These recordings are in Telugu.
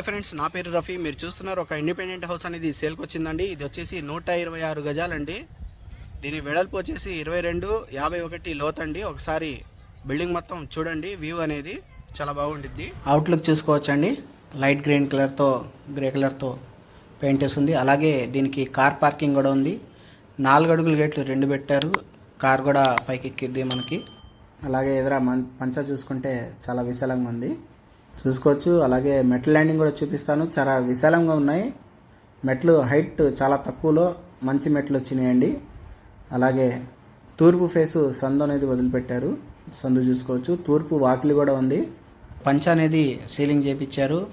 హాయ్ ఫ్రెండ్స్ నా పేరు రఫీ. మీరు చూస్తున్నారు ఒక ఇండిపెండెంట్ హౌస్ అనేది సేల్కి వచ్చిందండి ఇది వచ్చేసి నూట ఇరవై ఆరు గజాలండి. దీని వెడల్పు వచ్చేసి ఇరవై రెండు యాభై ఒకటి లోతండి. ఒకసారి బిల్డింగ్ మొత్తం చూడండి వ్యూ అనేది చాలా బాగుండిద్ది. అవుట్లుక్ చూసుకోవచ్చండి. లైట్ గ్రీన్ కలర్తో గ్రే కలర్తో పెయింట్ వేస్తుంది అలాగే దీనికి కార్ పార్కింగ్ కూడా ఉంది. నాలుగు అడుగుల గేట్లు రెండు పెట్టారు. కార్ కూడా పైకి ఎక్కిద్ది మనకి. అలాగే ఎదుర మం పంచ చూసుకుంటే చాలా విశాలంగా ఉంది. చూసుకోవచ్చు. అలాగే మెట్ల ల్యాండింగ్ కూడా చూపిస్తాను. చాలా విశాలంగా ఉన్నాయి. మెట్లు హైట్ చాలా తక్కువలో మంచి మెట్లు వచ్చినాయండి. అలాగే తూర్పు ఫేసు సందు అనేది వదిలిపెట్టారు. సందు చూసుకోవచ్చు. తూర్పు వాకిలి కూడా ఉంది. పంచ అనేది సీలింగ్ చేపించారు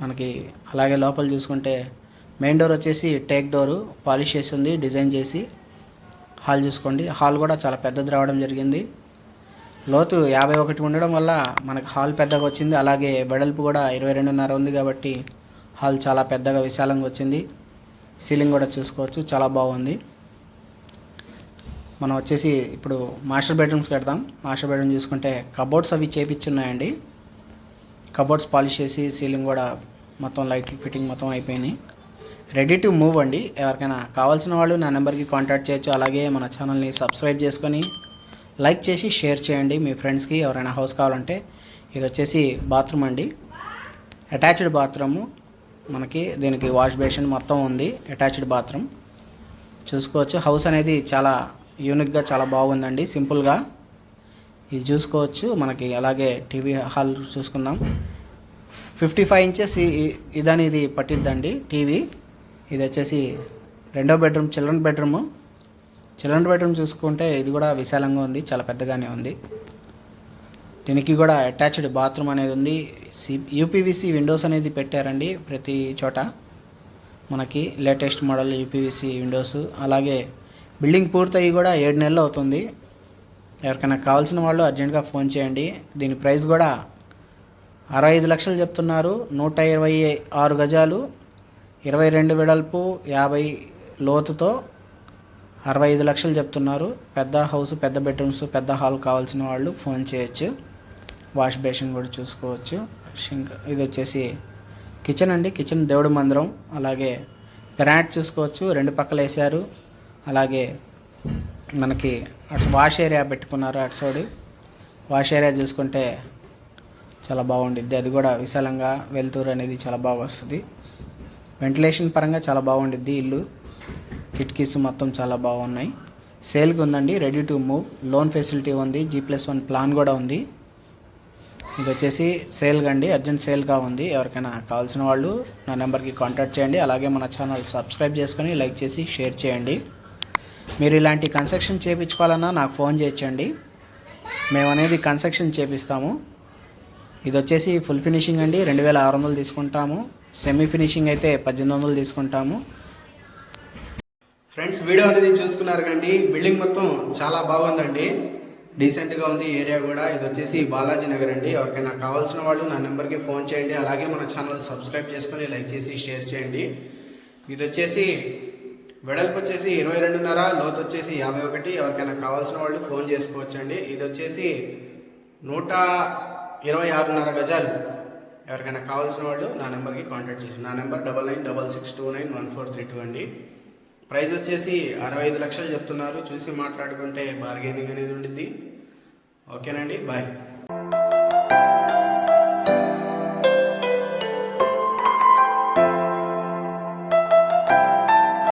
మనకి అలాగే లోపల చూసుకుంటే మెయిన్ డోర్ వచ్చేసి టేక్ డోరు పాలిష్ చేసి ఉంది డిజైన్ చేసి. హాల్ చూసుకోండి. హాల్ కూడా చాలా పెద్దది రావడం జరిగింది. లోతు యాభై ఒకటి ఉండడం వల్ల మనకు హాల్ పెద్దగా వచ్చింది. అలాగే వెడల్పు కూడా ఇరవై రెండున్నర ఉంది కాబట్టి హాల్ చాలా పెద్దగా విశాలంగా వచ్చింది. సీలింగ్ కూడా చూసుకోవచ్చు. చాలా బాగుంది. మనం వచ్చేసి ఇప్పుడు మాస్టర్ బెడ్రూమ్స్ పెడదాం మాస్టర్ బెడ్రూమ్ చూసుకుంటే కబోర్డ్స్ అవి చేపించున్నాయండి కబోర్డ్స్ పాలిష్ చేసి సీలింగ్ కూడా మొత్తం లైట్ ఫిట్టింగ్ మొత్తం అయిపోయినాయి రెడీ టు మూవ్ అండి. ఎవరికైనా కావాల్సిన వాళ్ళు నా నెంబర్కి కాంటాక్ట్ చేయొచ్చు. అలాగే మన ఛానల్ని సబ్స్క్రైబ్ చేసుకొని లైక్ చేసి షేర్ చేయండి మీ ఫ్రెండ్స్కి ఎవరైనా హౌస్ కావాలంటే. ఇది వచ్చేసి బాత్రూమ్ అండి. Attached bathroom. మనకి దీనికి వాష్ బేసిన్ మొత్తం ఉంది. Attached bathroom. చూసుకోవచ్చు. హౌస్ అనేది చాలా యూనిక్గా చాలా బాగుందండి. సింపుల్గా. ఇది చూసుకోవచ్చు. మనకి అలాగే టీవీ హాల్ చూసుకుందాం. ఫిఫ్టీ ఫైవ్ ఇంచెస్ ఇదని ఇది పట్టిద్దండి టీవీ. ఇది వచ్చేసి రెండో bedroom children bedroom. Children bedroom చూసుకుంటే ఇది కూడా విశాలంగా ఉంది చాలా పెద్దగానే ఉంది. దీనికి కూడా అటాచ్డ్ బాత్రూమ్ అనేది ఉంది. సి యూపీవీసీ విండోస్ అనేది పెట్టారండి ప్రతి చోట. మనకి లేటెస్ట్ మోడల్ యూపీవీసీ విండోస్. అలాగే బిల్డింగ్ పూర్తయి కూడా ఏడు నెలలు అవుతుంది. ఎవరికైనా కావాల్సిన వాళ్ళు అర్జెంట్గా ఫోన్ చేయండి. దీని ప్రైస్ కూడా అరవై ఐదు లక్షలు చెప్తున్నారు. నూట ఇరవై ఆరు గజాలు ఇరవై రెండు వెడల్పు యాభై లోతుతో అరవై ఐదు లక్షలు చెప్తున్నారు. పెద్ద హౌస్ పెద్ద బెడ్రూమ్స్ పెద్ద హాల్ కావాల్సిన వాళ్ళు ఫోన్ చేయొచ్చు. వాష్ బేసిన్ కూడా చూసుకోవచ్చు. షింక్ ఇది వచ్చేసి కిచెన్ అండి. కిచెన్ దేవుడి మందిరం. అలాగే పెరాట్ చూసుకోవచ్చు. రెండు పక్కల వేశారు. అలాగే మనకి అటు వాష్ ఏరియా పెట్టుకున్నారు అటు సైడ్. వాష్ ఏరియా చూసుకుంటే చాలా బాగుండిద్ది. అది కూడా విశాలంగా వెలుతురు అనేది చాలా బాగా వస్తుంది. వెంటిలేషన్ పరంగా చాలా బాగుండిద్ది ఇల్లు. కిటికీస్ మొత్తం చాలా బాగున్నాయి. సేల్కి ఉందండి ready to move loan facility ఉంది జీ ప్లస్ వన్ ప్లాన్ కూడా ఉంది. ఇది వచ్చేసి సేల్గా అండి అర్జెంట్ సేల్గా ఉంది. ఎవరికైనా కావాల్సిన వాళ్ళు నా నెంబర్కి కాంటాక్ట్ చేయండి. అలాగే మన ఛానల్ సబ్స్క్రైబ్ చేసుకొని లైక్ చేసి షేర్ చేయండి. మీరు ఇలాంటి కన్స్ట్రక్షన్ చేయించుకోవాలన్నా నాకు ఫోన్ చేయొచ్చండి మేము అనేది కన్స్ట్రక్షన్ చేపిస్తాము. ఇది వచ్చేసి ఫుల్ ఫినిషింగ్ అండి రెండు వేల ఆరు వందలు తీసుకుంటాము. సెమీ ఫినిషింగ్ అయితే పద్దెనిమిది వందలు తీసుకుంటాము. ఫ్రెండ్స్ వీడియో అనేది చూసుకున్నారు కండి. బిల్డింగ్ మొత్తం చాలా బాగుందండి. డీసెంట్గా ఉంది. ఏరియా కూడా. ఇది వచ్చేసి బాలాజీ నగర్ అండి. ఎవరికైనా కావాల్సిన వాళ్ళు నా నెంబర్కి ఫోన్ చేయండి. అలాగే మన ఛానల్ సబ్స్క్రైబ్ చేసుకొని లైక్ చేసి షేర్ చేయండి. ఇది వచ్చేసి వెడల్పు వచ్చేసి ఇరవై రెండున్నర లోతు వచ్చేసి యాభై ఒకటి. ఎవరికైనా కావాల్సిన వాళ్ళు ఫోన్ చేసుకోవచ్చండి. ఇది వచ్చేసి నూట ఇరవై ఆరున్నర గజాలు. ఎవరికైనా కావాల్సిన వాళ్ళు నా నెంబర్కి కాంటాక్ట్ చేసి నా number double nine double six two nine one four three two అండి. ప్రైస్ వచ్చేసి అరవై ఐదు లక్షలు చెప్తున్నారు. చూసి మాట్లాడుకుంటే బార్గెనింగ్ అనేది ఉండిద్ది. ఓకేనండి? బాయ్